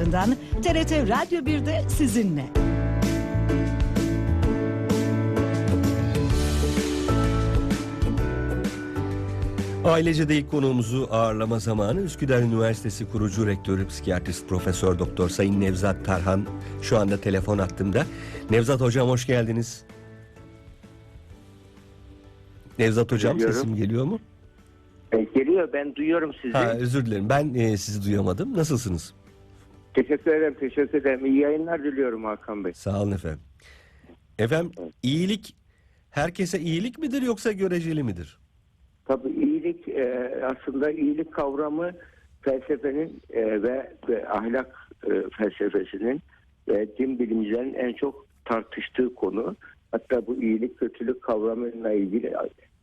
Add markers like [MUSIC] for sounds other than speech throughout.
ardından TRT Radyo 1'de sizinle. Ailece ilk konuğumuzu ağırlama zamanı Üsküdar Üniversitesi kurucu rektörü psikiyatrist Profesör Doktor Sayın Nevzat Tarhan şu anda telefon attığımda. Nevzat hocam hoş geldiniz. Nevzat hocam Geliyorum. sesim geliyor mu? E, geliyor ben duyuyorum sizi. Ha, özür dilerim ben e, sizi duyamadım. Nasılsınız? Teşekkür ederim teşekkür ederim. İyi yayınlar diliyorum Hakan Bey. Sağ olun efendim. Efendim iyilik herkese iyilik midir yoksa göreceli midir? Tabii iyilik e, aslında iyilik kavramı felsefenin e, ve, ve ahlak e, felsefesinin ve din bilimcilerin en çok tartıştığı konu. Hatta bu iyilik kötülük kavramıyla ilgili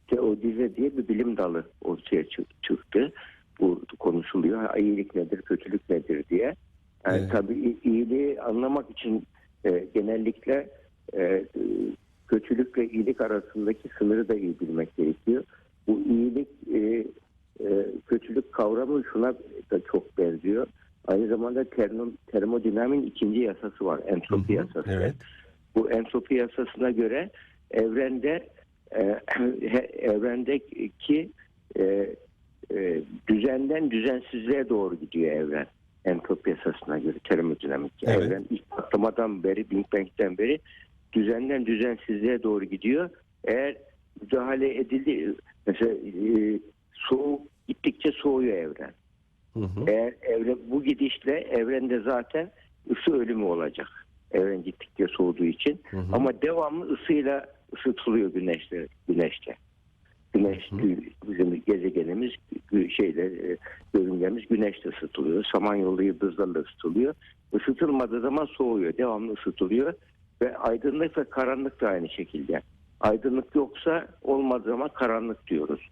teodize diye bir bilim dalı ortaya çı- çıktı. Bu konuşuluyor. İyilik nedir, kötülük nedir diye. Yani Evet. tabii iyiliği anlamak için e, genellikle e, e, kötülükle iyilik arasındaki sınırı da iyi bilmek gerekiyor. Bu iyilik e, e, kötülük kavramı şuna da çok benziyor. Aynı zamanda termo, termodinamiğin ikinci yasası var. Entropi Hı hı, yasası. Evet. Bu entropi yasasına göre evrende e, [CLEARS THROAT] evrendeki e, e, düzenden düzensizliğe doğru gidiyor evren. Entropi yasasına göre termodinamik. Evet. Evren ilk patlamadan beri, Big Bang'den beri düzenden düzensizliğe doğru gidiyor. Eğer müdahale edildi, mesela e, soğuk gittikçe soğuyor evren. Hı hı. Eğer evren bu gidişle evrende zaten ısı ölümü olacak. Evren gittikçe soğuduğu için. Hı hı. Ama devamlı ısıyla ısıtılıyor güneşle. güneşle. Güneş bizim gezegenimiz gü- şeyle e, yörüngemiz güneşle ısıtılıyor. Samanyolu yıldızlarla ısıtılıyor. Isıtılmadığı zaman soğuyor. Devamlı ısıtılıyor ve aydınlık ve karanlık da aynı şekilde. Aydınlık yoksa olmadığı zaman karanlık diyoruz.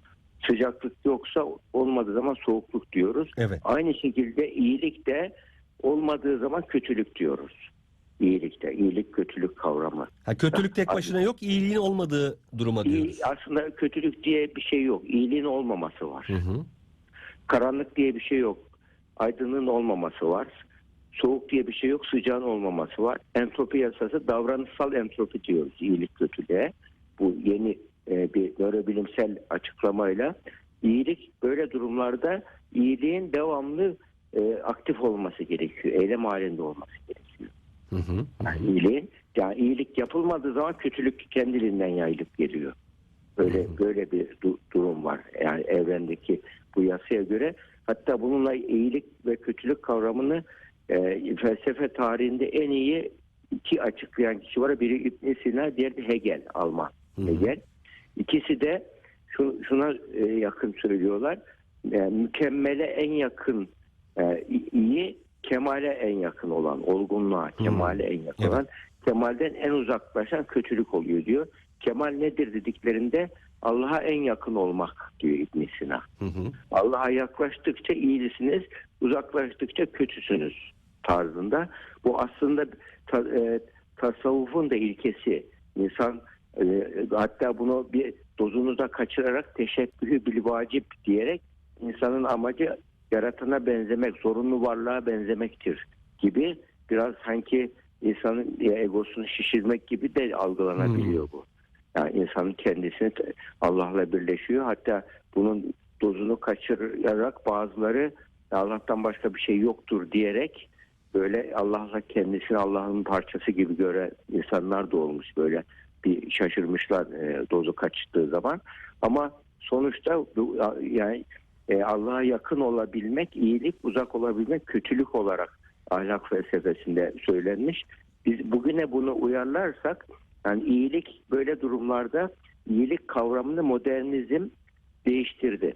Sıcaklık yoksa olmadığı zaman soğukluk diyoruz. Evet. Aynı şekilde iyilik de olmadığı zaman kötülük diyoruz. İyilikte, iyilik kötülük kavramı. Ha, kötülük tek başına yok, iyiliğin olmadığı duruma diyoruz. aslında kötülük diye bir şey yok. İyiliğin olmaması var. Hı hı. Karanlık diye bir şey yok. Aydınlığın olmaması var. Soğuk diye bir şey yok. Sıcağın olmaması var. Entropi yasası davranışsal entropi diyoruz iyilik kötülüğe. Bu yeni e, bir nörobilimsel açıklamayla iyilik böyle durumlarda iyiliğin devamlı e, aktif olması gerekiyor. Eylem halinde olması gerekiyor. Hı hı. Yani iyilik yapılmadığı zaman kötülük kendiliğinden yayılıp geliyor. Böyle böyle bir du- durum var. Yani evrendeki bu yasaya göre hatta bununla iyilik ve kötülük kavramını e, felsefe tarihinde en iyi iki açıklayan kişi var. Biri İbn Sina, diğeri de Hegel, Alman Hı hı. Hegel. İkisi de şu, şuna e, yakın söylüyorlar. Yani mükemmele en yakın e, iyi, kemale en yakın olan, olgunluğa, kemale en yakın Evet. olan, kemalden en uzaklaşan kötülük oluyor diyor. Kemal nedir dediklerinde Allah'a en yakın olmak diyor İbn Sina. Allah'a yaklaştıkça iyisiniz, uzaklaştıkça kötüsünüz tarzında. Bu aslında ta- e, tasavvufun da ilkesi. İnsan e, hatta bunu bir dozunuza kaçırarak teşebbühü bil vacip diyerek insanın amacı yaratana benzemek, zorunlu varlığa benzemektir gibi biraz sanki insanın egosunu şişirmek gibi de algılanabiliyor bu. Yani insanın kendisini Allah'la birleşiyor. Hatta bunun dozunu kaçırarak bazıları Allah'tan başka bir şey yoktur diyerek böyle Allah'la kendisini Allah'ın parçası gibi gören insanlar da olmuş böyle bir şaşırmışlar e, dozu kaçtığı zaman. Ama sonuçta yani e, Allah'a yakın olabilmek iyilik, uzak olabilmek kötülük olarak ahlak felsefesinde söylenmiş. Biz bugüne bunu uyarlarsak yani iyilik böyle durumlarda iyilik kavramını modernizm değiştirdi.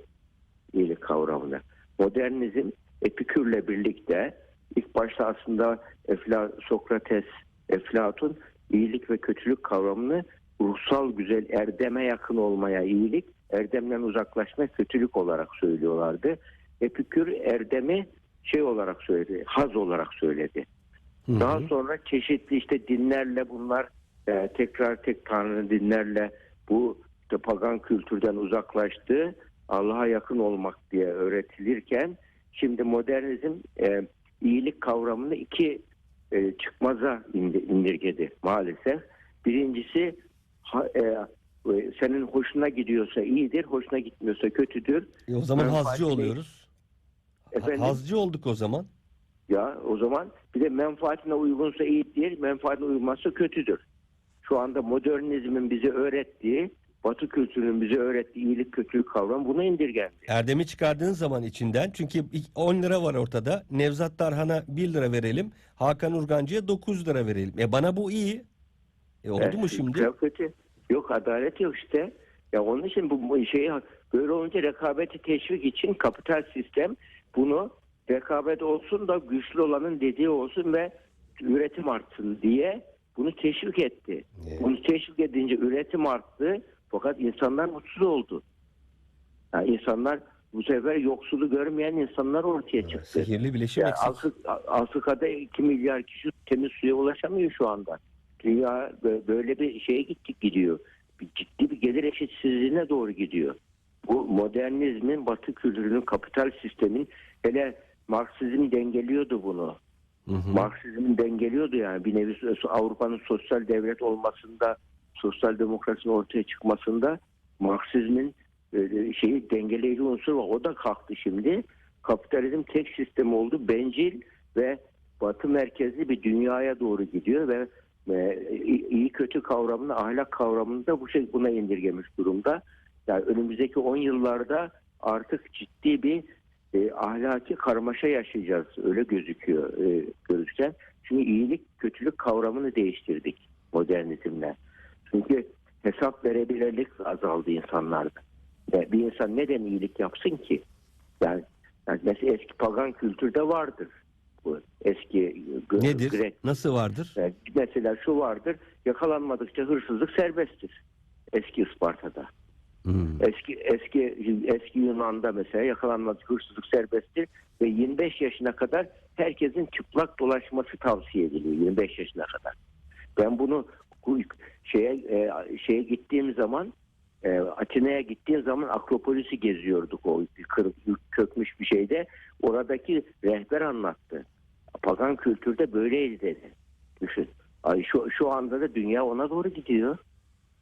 İyilik kavramını. Modernizm Epikürle birlikte ilk başta aslında Efla, Sokrates, Eflatun iyilik ve kötülük kavramını ruhsal güzel erdeme yakın olmaya iyilik, erdemden uzaklaşma kötülük olarak söylüyorlardı. Epikür erdemi şey olarak söyledi, haz olarak söyledi. Hı hı. Daha sonra çeşitli işte dinlerle bunlar e, tekrar tek tanrı dinlerle bu işte pagan kültürden uzaklaştı. Allah'a yakın olmak diye öğretilirken şimdi modernizm e, iyilik kavramını iki e, çıkmaza indi- indirgedi maalesef. Birincisi ha- e, senin hoşuna gidiyorsa iyidir, hoşuna gitmiyorsa kötüdür. E, o zaman Menfaat hazcı oluyoruz. Efendim? Hazcı olduk o zaman. Ya o zaman bir de menfaatine uygunsa iyidir, menfaatine uymazsa kötüdür. Şu anda modernizmin bize öğrettiği, Batı kültürünün bize öğrettiği iyilik kötülük kavramı buna indirgendi. Erdem'i çıkardığın zaman içinden çünkü 10 lira var ortada. Nevzat Tarhan'a 1 lira verelim. Hakan Urgancı'ya 9 lira verelim. E bana bu iyi. E oldu Evet, mu şimdi? çok kötü. Yok adalet yok işte. Ya onun için bu, şeyi böyle olunca rekabeti teşvik için kapital sistem bunu rekabet olsun da güçlü olanın dediği olsun ve üretim artsın diye bunu teşvik etti. Evet. Bunu teşvik edince üretim arttı fakat insanlar mutsuz oldu. Yani insanlar bu sefer yoksulu görmeyen insanlar ortaya çıktı. Sihirli bileşim Yani eksik. Afrik- Afrika'da 2 milyar kişi temiz suya ulaşamıyor şu anda. Dünya bö- böyle bir şeye gittik gidiyor. Bir ciddi bir gelir eşitsizliğine doğru gidiyor. Bu modernizmin, batı kültürünün, kapital sistemin hele Marksizm dengeliyordu bunu. Hı hı. Marksizm dengeliyordu yani bir nevi Avrupa'nın sosyal devlet olmasında, sosyal demokrasinin ortaya çıkmasında Marksizmin e, şeyi dengeleyici unsur var. O da kalktı şimdi. Kapitalizm tek sistem oldu. Bencil ve batı merkezli bir dünyaya doğru gidiyor ve iyi kötü kavramını, ahlak kavramını da bu şey buna indirgemiş durumda. Yani önümüzdeki 10 yıllarda artık ciddi bir e, ahlaki karmaşa yaşayacağız. Öyle gözüküyor e, gözüken. Çünkü iyilik kötülük kavramını değiştirdik modernizmle. Çünkü hesap verebilirlik azaldı insanlarda. Yani bir insan neden iyilik yapsın ki? Yani, yani mesela eski pagan kültürde vardır. Bu eski Gre- Nedir? Grek Nasıl vardır? yani mesela şu vardır. Yakalanmadıkça hırsızlık serbesttir. Eski Isparta'da. Hmm. Eski eski eski Yunan'da mesela yakalanmadık hırsızlık serbesttir ve 25 yaşına kadar herkesin çıplak dolaşması tavsiye ediliyor 25 yaşına kadar. Ben bunu bu şeye e, şeye gittiğim zaman e, Atina'ya gittiğim zaman Akropolis'i geziyorduk o kırık kökmüş bir şeyde. Oradaki rehber anlattı. Pagan kültürde böyleydi dedi. Düşün. Ay şu şu anda da dünya ona doğru gidiyor.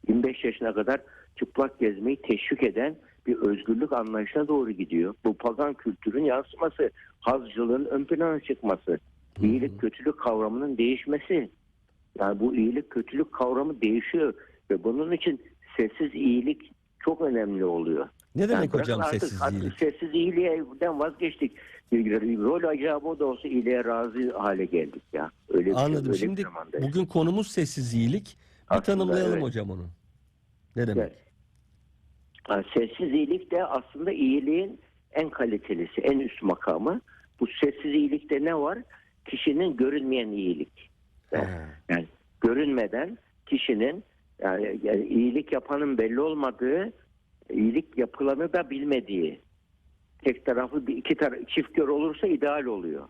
25 yaşına kadar çıplak gezmeyi teşvik eden bir özgürlük anlayışına doğru gidiyor. Bu pagan kültürün yansıması, hazcılığın ön plana çıkması, iyilik kötülük kavramının değişmesi. Yani bu iyilik kötülük kavramı değişiyor ve bunun için sessiz iyilik çok önemli oluyor. Ne demek Yani hocam artık, iyilik? Artık sessiz iyiliğden vazgeçtik. Rol acaba da olsa iyiliğe razı hale geldik ya. Öyle bir şey, Anladım. bir Şimdi bugün konumuz sessiz iyilik. Bir Aslında tanımlayalım evet. hocam onu. Ne demek? Evet. Yani sessiz iyilik de aslında iyiliğin en kalitelisi, en üst makamı. Bu sessiz iyilikte ne var? Kişinin görünmeyen iyilik. Yani, yani görünmeden kişinin yani, yani iyilik yapanın belli olmadığı, iyilik yapılanı da bilmediği. Tek taraflı bir iki taraf çift gör olursa ideal oluyor.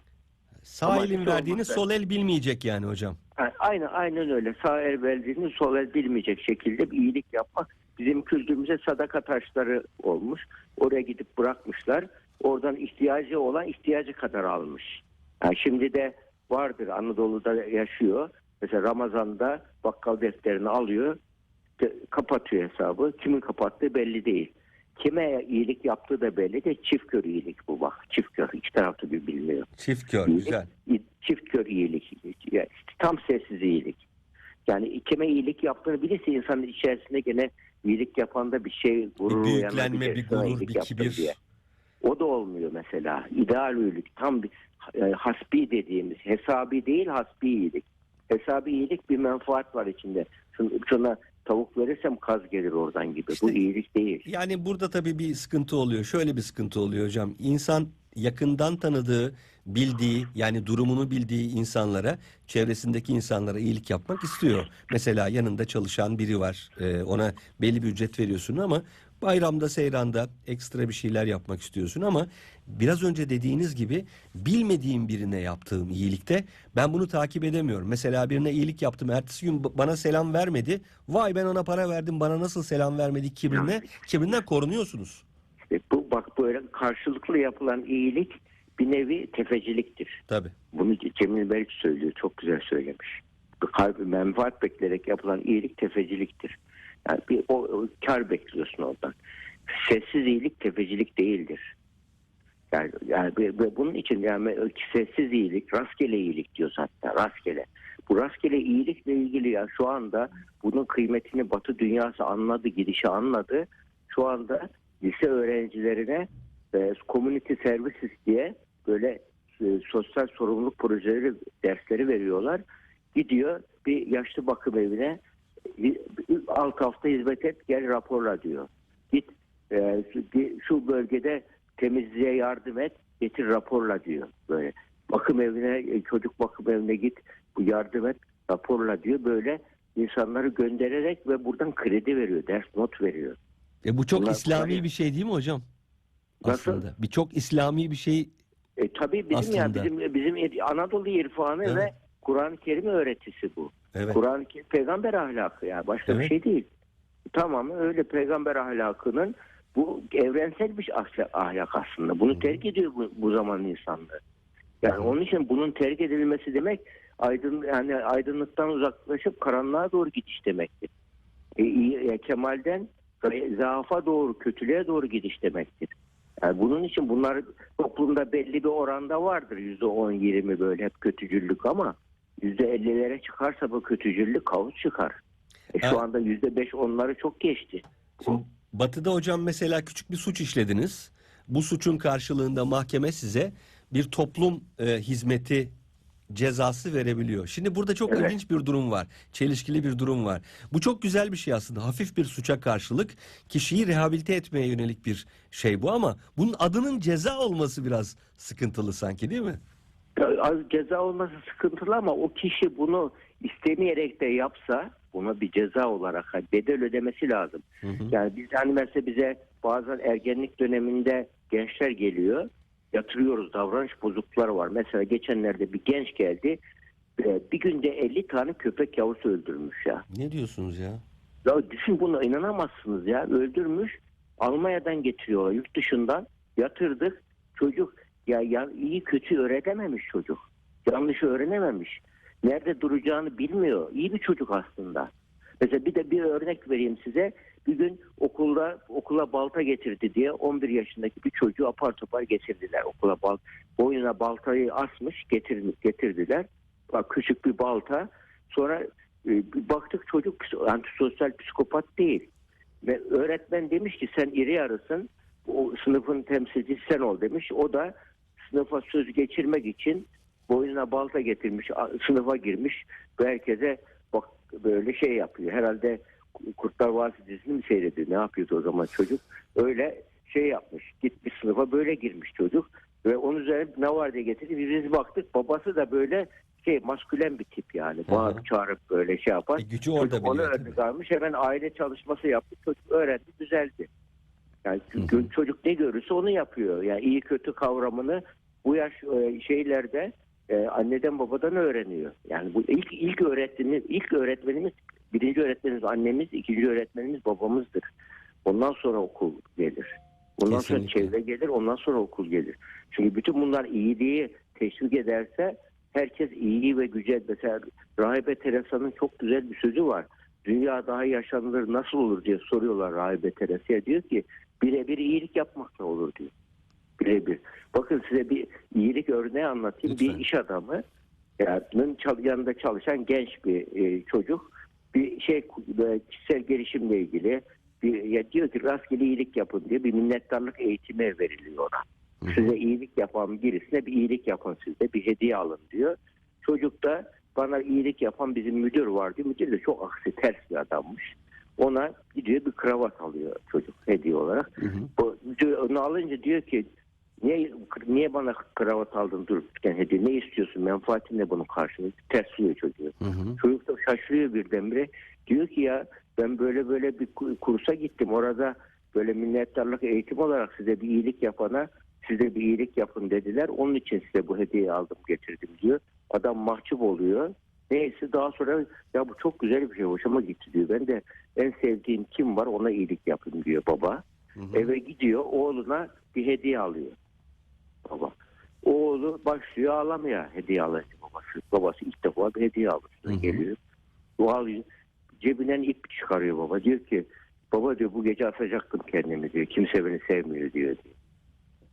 Sağ Ama elin verdiğini olmazsa- sol el bilmeyecek yani hocam. Aynen aynen öyle. Sağ el verdiğini sol el bilmeyecek şekilde bir iyilik yapmak bizim kültürümüze sadaka taşları olmuş. Oraya gidip bırakmışlar. Oradan ihtiyacı olan ihtiyacı kadar almış. Yani şimdi de vardır Anadolu'da yaşıyor. Mesela Ramazan'da bakkal defterini alıyor. Kapatıyor hesabı. Kimin kapattığı belli değil. Kime iyilik yaptığı da belli de çift kör iyilik bu bak. Çift kör. iki taraflı bir bilmiyor. Çift kör İyilik, güzel. Çift kör iyilik. Yani tam sessiz iyilik. Yani kime iyilik yaptığını bilirse insanın içerisinde gene iyilik yapanda bir şey gurur Bir büyüklenme, bir gurur, bir kibir. diye. O da olmuyor mesela. İdeal iyilik tam bir e, hasbi dediğimiz hesabi değil hasbi iyilik. Hesabi iyilik bir menfaat var içinde. Şuna tavuk verirsem kaz gelir oradan gibi. İşte- Bu iyilik değil. Yani burada tabii bir sıkıntı oluyor. Şöyle bir sıkıntı oluyor hocam. İnsan yakından tanıdığı, bildiği yani durumunu bildiği insanlara, çevresindeki insanlara iyilik yapmak istiyor. Mesela yanında çalışan biri var. Ee, ona belli bir ücret veriyorsun ama bayramda, seyranda ekstra bir şeyler yapmak istiyorsun ama biraz önce dediğiniz gibi bilmediğim birine yaptığım iyilikte ben bunu takip edemiyorum. Mesela birine iyilik yaptım. Ertesi gün bana selam vermedi. Vay ben ona para verdim. Bana nasıl selam vermedi kibrine? Kibrinden korunuyorsunuz. İşte bu bak böyle karşılıklı yapılan iyilik bir nevi tefeciliktir. Tabii. Bunu Cemil Meriç söylüyor. Çok güzel söylemiş. Kalbi menfaat bekleyerek yapılan iyilik tefeciliktir. Yani bir o, o kar bekliyorsun ondan. Sessiz iyilik tefecilik değildir. Yani, yani ve- ve bunun için yani sessiz iyilik, rastgele iyilik diyoruz hatta rastgele. Bu rastgele iyilikle ilgili ya şu anda bunun kıymetini Batı dünyası anladı, gidişi anladı. Şu anda lise öğrencilerine e, community services diye böyle e, sosyal sorumluluk projeleri dersleri veriyorlar. Gidiyor bir yaşlı bakım evine bir- alt hafta hizmet et gel raporla diyor. Git e, şu- bölgede temizliğe yardım et getir raporla diyor böyle. Bakım evine e, çocuk bakım evine git bu yardım et raporla diyor böyle insanları göndererek ve buradan kredi veriyor ders not veriyor. E bu çok Bunlar İslami bir şey değil mi hocam? Nasıl? Aslında. Bir çok İslami bir şey. E, tabii bizim ya Aslında. bizim bizim Anadolu irfanı Evet. ve Kur'an-ı Kerim öğretisi bu. Evet. Kur'an-ı Kerim peygamber ahlakı ya başka bir Evet. şey değil. Tamam öyle peygamber ahlakının bu evrensel bir ahlak, ahlak aslında. Bunu terk ediyor bu, bu zaman insanlığı. Yani onun için bunun terk edilmesi demek aydın yani aydınlıktan uzaklaşıp karanlığa doğru gidiş demektir. E, e, kemalden zaafa doğru, kötülüğe doğru gidiş demektir. Yani bunun için bunlar toplumda belli bir oranda vardır. Yüzde on, yirmi böyle hep kötücüllük ama yüzde ellilere çıkarsa bu kötücüllük kaos çıkar. E, şu anda yüzde beş onları çok geçti. Şimdi Batı'da hocam mesela küçük bir suç işlediniz. Bu suçun karşılığında mahkeme size bir toplum e, hizmeti cezası verebiliyor. Şimdi burada çok Evet. ilginç bir durum var. Çelişkili bir durum var. Bu çok güzel bir şey aslında. Hafif bir suça karşılık kişiyi rehabilite etmeye yönelik bir şey bu ama bunun adının ceza olması biraz sıkıntılı sanki değil mi? Ceza olması sıkıntılı ama o kişi bunu istemeyerek de yapsa buna bir ceza olarak hani bedel ödemesi lazım. Hı hı. Yani biz hani mesela bize bazen ergenlik döneminde gençler geliyor. Yatırıyoruz davranış bozuklukları var. Mesela geçenlerde bir genç geldi. e, Bir günde 50 tane köpek yavrusu öldürmüş ya. Ne diyorsunuz ya? Ya düşün buna inanamazsınız ya. Öldürmüş. Almanya'dan getiriyorlar yurt dışından. Yatırdık. Çocuk ya, ya iyi kötü öğrenememiş çocuk. Yanlışı öğrenememiş. Nerede duracağını bilmiyor. İyi bir çocuk aslında. Mesela bir de bir örnek vereyim size. Bir gün okulda okula balta getirdi diye 11 yaşındaki bir çocuğu apar topar getirdiler okula bal boynuna baltayı asmış getir, getirdiler. Bak küçük bir balta. Sonra e, bir baktık çocuk antisosyal psikopat değil. Ve öğretmen demiş ki sen iri yarısın. O sınıfın temsilcisi sen ol demiş. O da sınıfa söz geçirmek için boynuna balta getirmiş, sınıfa girmiş ve herkese bak böyle şey yapıyor. Herhalde Kurtlar Vadisi dizisini mi seyrediyor? Ne yapıyordu o zaman çocuk? Öyle şey yapmış. Gitmiş sınıfa böyle girmiş çocuk. Ve onun üzerine ne var diye getirdi. Biz baktık babası da böyle şey maskülen bir tip yani. Bağırıp çağırıp böyle şey yapar. E, gücü orada Çocuk onu örnek almış. Hemen aile çalışması yaptı. Çocuk öğrendi, düzeldi. Yani Hı hı. gö- çocuk ne görürse onu yapıyor. Yani iyi kötü kavramını bu yaş e, şeylerde e, anneden babadan öğreniyor. Yani bu ilk ilk öğretmenimiz, ilk öğretmenimiz birinci öğretmenimiz annemiz, ikinci öğretmenimiz babamızdır. Ondan sonra okul gelir. Ondan sonra Kesinlikle. çevre gelir, ondan sonra okul gelir. Çünkü bütün bunlar iyiliği teşvik ederse herkes iyiyi ve güce mesela Rahibe Teresa'nın çok güzel bir sözü var. Dünya daha yaşanılır nasıl olur diye soruyorlar Rahibe Teresa'ya. Diyor ki birebir iyilik yapmakla olur diyor. Birebir. Bakın size bir iyilik örneği anlatayım. Lütfen. Bir iş adamı yani yanında çalışan genç bir e, çocuk bir şey böyle kişisel gelişimle ilgili bir, ya diyor ki rastgele iyilik yapın diye bir minnettarlık eğitimi veriliyor ona. Size iyilik yapan birisine bir iyilik yapın size bir hediye alın diyor. Çocuk da bana iyilik yapan bizim müdür var diyor. Müdür de çok aksi ters bir adammış. Ona gidiyor bir kravat alıyor çocuk hediye olarak. Hı hı. Diyor, onu alınca diyor ki niye niye bana kravat aldın dururken hediye ne istiyorsun menfaatin ne bunun karşılığı tersliyor çocuğu. Hı hı. Çocuk da şaşırıyor birdenbire. Diyor ki ya ben böyle böyle bir ku- kursa gittim. Orada böyle minnettarlık eğitim olarak size bir iyilik yapana size bir iyilik yapın dediler. Onun için size bu hediyeyi aldım getirdim diyor. Adam mahcup oluyor. Neyse daha sonra ya bu çok güzel bir şey hoşuma gitti diyor. Ben de en sevdiğim kim var ona iyilik yapayım diyor baba. Hı hı. Eve gidiyor oğluna bir hediye alıyor baba. Oğlu başlıyor ağlamaya hediye alıyor babası. Babası ilk defa bir hediye hı. Geliyor. Doğal cebinden ip çıkarıyor baba. Diyor ki baba diyor bu gece asacaktım kendimi diyor. Kimse beni sevmiyor diyor. diyor.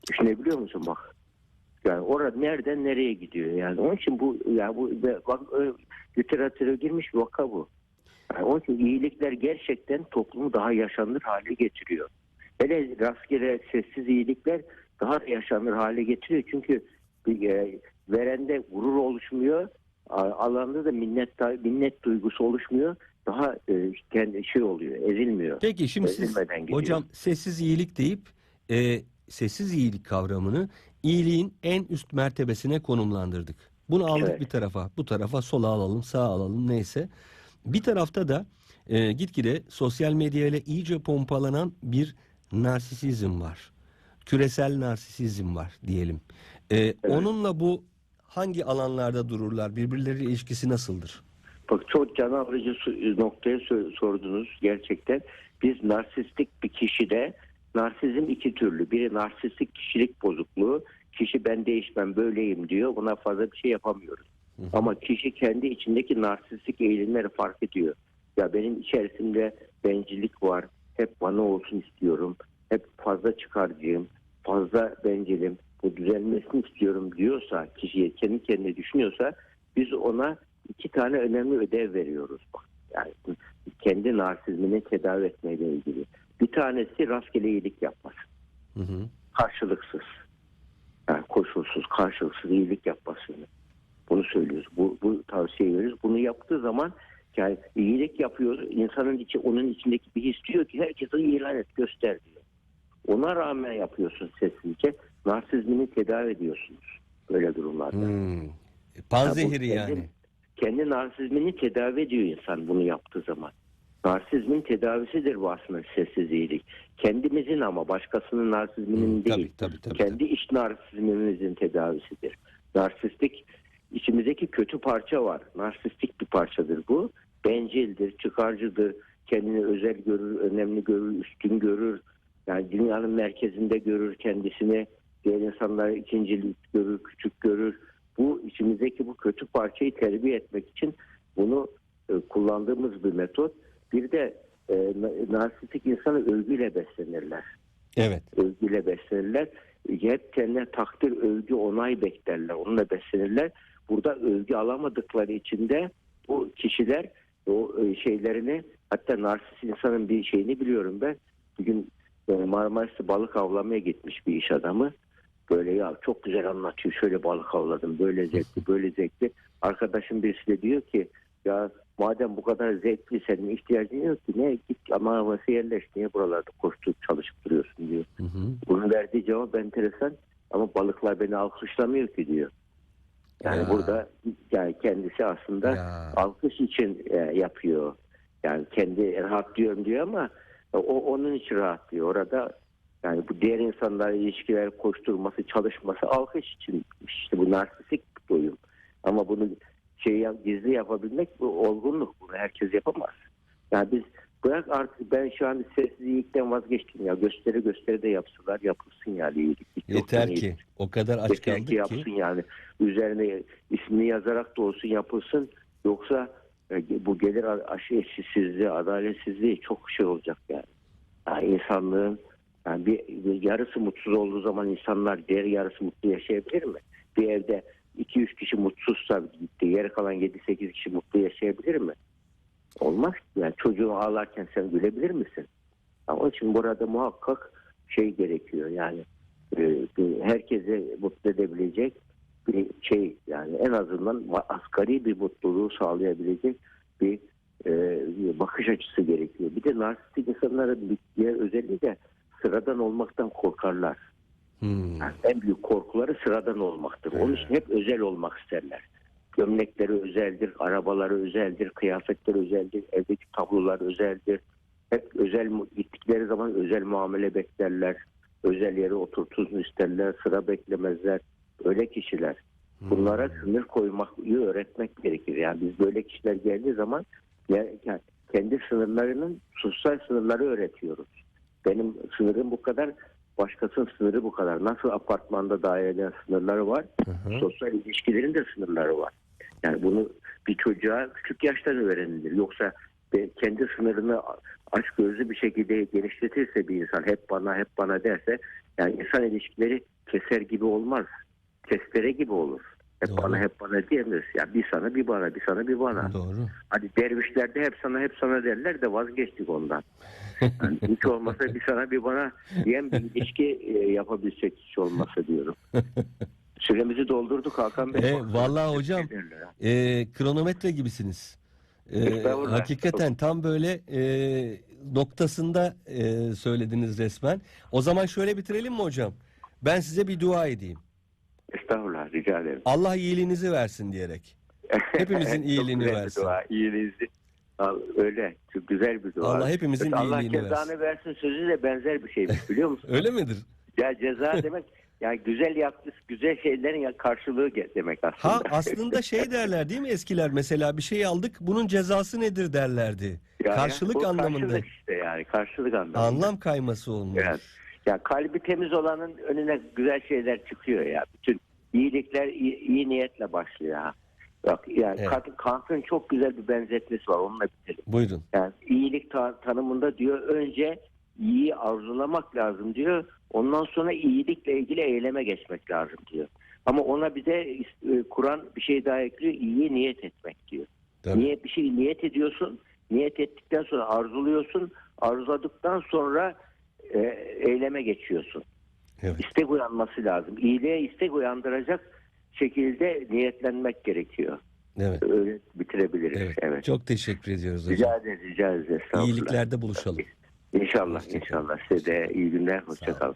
Düşünebiliyor musun bak? Yani orada nereden nereye gidiyor yani. Onun için bu yani bu bak literatüre girmiş bir vaka bu. Yani onun için iyilikler gerçekten toplumu daha yaşanır hale getiriyor. Hele rastgele sessiz iyilikler daha da yaşanır hale getiriyor. Çünkü e, verende gurur oluşmuyor. Alanda da minnet minnet duygusu oluşmuyor. Daha e, kendi şey oluyor, ezilmiyor. Peki şimdi siz gidiyor. hocam sessiz iyilik deyip e, sessiz iyilik kavramını iyiliğin en üst mertebesine konumlandırdık. Bunu aldık Evet. bir tarafa, bu tarafa sola alalım, sağa alalım neyse. Bir tarafta da e, gitgide sosyal medyayla iyice pompalanan bir narsisizm var. Küresel narsisizm var diyelim. E, Onunla bu hangi alanlarda dururlar? Birbirleriyle ilişkisi nasıldır? Bak çok can alıcı su- noktaya sordunuz gerçekten. Biz narsistik bir kişide narsizm iki türlü. Biri narsistik kişilik bozukluğu. Kişi ben değişmem böyleyim diyor. Buna fazla bir şey yapamıyoruz. Ama kişi kendi içindeki narsistik eğilimleri fark ediyor. Ya benim içerisinde bencillik var. Hep bana olsun istiyorum. Hep fazla çıkarcıyım. Fazla bencilim. Bu düzelmesini istiyorum diyorsa kişiye kendi kendine düşünüyorsa biz ona iki tane önemli ödev veriyoruz. Yani kendi narsizmini tedavi etmeyle ilgili. Bir tanesi rastgele iyilik yapması. Hı hı. Karşılıksız. Yani koşulsuz, karşılıksız iyilik yapmasını. Bunu söylüyoruz. Bu, bu tavsiye veriyoruz. Bunu yaptığı zaman yani iyilik yapıyor. İnsanın içi, onun içindeki bir his diyor ki herkese ilan et, göster diyor. Ona rağmen yapıyorsun sessizce. Narsizmini tedavi ediyorsunuz. Böyle durumlarda. Hmm. Ya Panzehiri bu yani. kendi- Kendi narsizmini tedavi ediyor insan bunu yaptığı zaman. Narsizmin tedavisidir bu aslında sessiz iyilik. Kendimizin ama başkasının narsizminin Hmm, değil. tabii, tabii, tabii, Kendi iç narsizmimizin tedavisidir. Narsistik içimizdeki kötü parça var. Narsistik bir parçadır bu. Bencildir, çıkarcıdır, kendini özel görür, önemli görür, üstün görür. Yani dünyanın merkezinde görür kendisini. Diğer insanları ikincilik görür, küçük görür. Bu içimizdeki bu kötü parçayı terbiye etmek için bunu e, kullandığımız bir metot. Bir de e, na- narsistik insanı övgüyle beslenirler Evet. övgüyle beslenirler. Hep kendine takdir, övgü, onay beklerler. Onunla beslenirler. Burada övgü alamadıkları için de bu kişiler o e, şeylerini hatta narsist insanın bir şeyini biliyorum ben. Bir gün e, Marmaris'te balık avlamaya gitmiş bir iş adamı. Böyle ya çok güzel anlatıyor. Şöyle balık avladım. Böyle zevkli, böyle zevkli. Arkadaşım birisi de diyor ki ya madem bu kadar zevkli senin ihtiyacın yok ki ne git Marmaris'e yerleş. Niye buralarda koşturup çalışıp duruyorsun diyor. Hı hı. Bunun verdiği cevap enteresan ama balıklar beni alkışlamıyor ki diyor. Yani Ya. burada yani kendisi aslında Ya. alkış için e, yapıyor. Yani kendi rahatlıyorum diyor ama o onun için rahatlıyor. Orada yani bu diğer insanlarla ilişkiler koşturması, çalışması alkış için işte bu narsistik bir doyum. Ama bunu şey gizli yapabilmek bu olgunluk. Bunu herkes yapamaz. Yani biz bırak artık ben şu an sessiz iyilikten vazgeçtim ya. Gösteri gösteri de yapsınlar yapılsın yani iyilik. Yeter ki. iyilik. O kadar aç Yeter kaldık ki yapsın ki. yani. Üzerine ismini yazarak da olsun yapılsın. Yoksa e, bu gelir aşı eşitsizliği, adaletsizliği çok şey olacak yani. yani insanlığın yani bir, bir yarısı mutsuz olduğu zaman insanlar diğer yarısı mutlu yaşayabilir mi? Bir evde 2-3 kişi mutsuzsa diğer kalan 7-8 kişi mutlu yaşayabilir mi? Olmaz. Yani çocuğun ağlarken sen gülebilir misin? Ama onun için burada muhakkak şey gerekiyor yani e, herkese mutlu edebilecek bir şey yani en azından asgari bir mutluluğu sağlayabilecek bir, e, bakış açısı gerekiyor. Bir de narsistik insanların bir diğer özelliği de sıradan olmaktan korkarlar. Hmm. Yani en büyük korkuları sıradan olmaktır. Onun için hep özel olmak isterler. Gömlekleri özeldir, arabaları özeldir, kıyafetleri özeldir, evdeki tablolar özeldir. Hep özel gittikleri zaman özel muamele beklerler. Özel yere oturtulsun isterler, sıra beklemezler. Öyle kişiler. Bunlara sınır koymayı öğretmek gerekir. Yani biz böyle kişiler geldiği zaman kendi sınırlarının sosyal sınırları öğretiyoruz. Benim sınırım bu kadar başkasının sınırı bu kadar. Nasıl apartmanda dairelerin sınırları var, sosyal ilişkilerin de sınırları var. Yani bunu bir çocuğa küçük yaştan öğrenilir. Yoksa kendi sınırını aç gözlü bir şekilde genişletirse bir insan hep bana hep bana derse yani insan ilişkileri keser gibi olmaz. Testere gibi olur. Hep Doğru. bana hep bana diyemez. Ya bir sana bir bana bir sana bir bana. Doğru. Hadi dervişlerde hep sana hep sana derler de vazgeçtik ondan. Yani [LAUGHS] hiç olmasa bir sana bir bana diyen bir ilişki e, yapabilsek hiç olmasa diyorum. [LAUGHS] Süremizi doldurduk Hakan Bey. E, vallahi hocam e, kronometre gibisiniz. E, hakikaten tam böyle e, noktasında e, söylediniz resmen. O zaman şöyle bitirelim mi hocam? Ben size bir dua edeyim. Estağfurullah rica ederim. Allah iyiliğinizi versin diyerek. Hepimizin [LAUGHS] iyiliğini güzel bir versin. Dua, iyiliğinizi. Öyle. Çok güzel bir dua. Allah hepimizin Allah iyiliğini cezanı versin. sözü de benzer bir şeymiş biliyor musun? [LAUGHS] Öyle midir? ya ceza [LAUGHS] demek yani güzel yaptığı güzel şeylerin ya karşılığı ge- demek aslında. Ha aslında şey derler değil mi eskiler mesela bir şey aldık bunun cezası nedir derlerdi. Yani karşılık anlamında. Karşılık işte yani karşılık anlamında. Anlam kayması olmuş. Evet. Ya kalbi temiz olanın önüne güzel şeyler çıkıyor ya. Bütün iyilikler iyi, iyi niyetle başlıyor ha. Bak yani Evet. Kant- Kant'ın çok güzel bir benzetmesi var. Onunla bitirelim. Buyurun. Yani iyilik ta- tanımında diyor önce iyi arzulamak lazım diyor. Ondan sonra iyilikle ilgili eyleme geçmek lazım diyor. Ama ona bir de e, Kur'an bir şey daha ekliyor. İyi niyet etmek diyor. Tabii. Niyet bir şey niyet ediyorsun. Niyet ettikten sonra arzuluyorsun. Arzuladıktan sonra e, eyleme geçiyorsun. Evet. İstek uyanması lazım. İyiliğe istek uyandıracak şekilde niyetlenmek gerekiyor. Evet. Öyle bitirebiliriz. Evet. Evet. Çok teşekkür ediyoruz hocam. Rica ederiz, rica ederiz. İyiliklerde buluşalım. İnşallah, Hoşça kalın. inşallah. Size de iyi günler. Hoşçakalın.